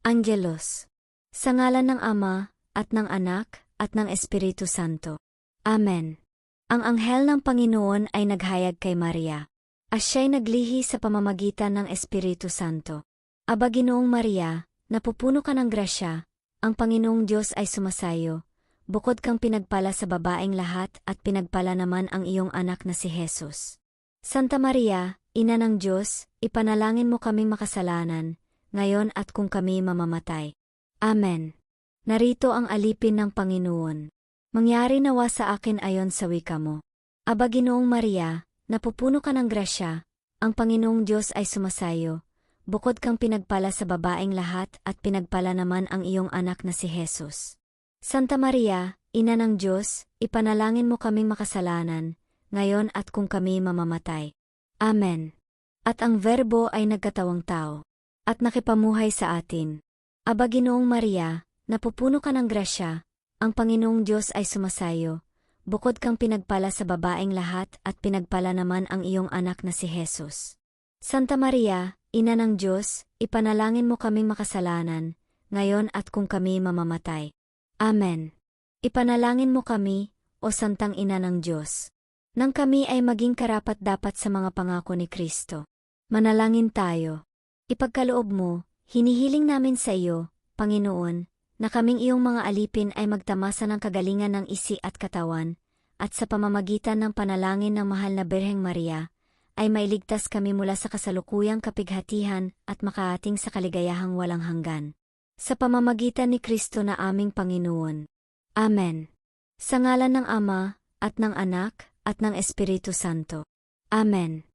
Angelos. Sa ngalan ng Ama, at ng Anak, at ng Espiritu Santo. Amen. Ang anghel ng Panginoon ay naghayag kay Maria. At siya'y naglihi sa pamamagitan ng Espiritu Santo. Aba Ginoong Maria, napupuno ka ng grasya, ang Panginoong Diyos ay sumasayo, bukod kang pinagpala sa babaeng lahat at pinagpala naman ang iyong anak na si Jesus. Santa Maria, Ina ng Diyos, ipanalangin mo kaming makasalanan, ngayon at kung kami mamamatay. Amen. Narito ang alipin ng Panginoon. Mangyari nawa sa akin ayon sa wika mo. Aba Ginoong Maria, napupuno ka ng grasya, ang Panginoong Diyos ay sumasayo, bukod kang pinagpala sa babaeng lahat at pinagpala naman ang iyong anak na si Jesus. Santa Maria, Ina ng Diyos, ipanalangin mo kaming makasalanan, ngayon at kung kami mamamatay. Amen. At ang verbo ay nagkatawang tao, at nakipamuhay sa atin. Aba Ginoong Maria, napupuno ka ng grasya, ang Panginoong Diyos ay sumasayo, bukod kang pinagpala sa babaeng lahat at pinagpala naman ang iyong anak na si Jesus. Santa Maria, Ina ng Diyos, ipanalangin mo kaming makasalanan, ngayon at kung kami mamamatay. Amen. Ipanalangin mo kami, o Santang Ina ng Diyos. Nang kami ay maging karapat-dapat sa mga pangako ni Kristo. Manalangin tayo. Ipagkaloob mo, hinihiling namin sa iyo, Panginoon, na kaming iyong mga alipin ay magtamasa ng kagalingan ng isi at katawan, at sa pamamagitan ng panalangin ng mahal na Berheng Maria, ay mailigtas kami mula sa kasalukuyang kapighatihan at makaating sa kaligayahang walang hanggan. Sa pamamagitan ni Kristo na aming Panginoon. Amen. Sa ngalan ng Ama, at ng Anak, at ng Espiritu Santo. Amen.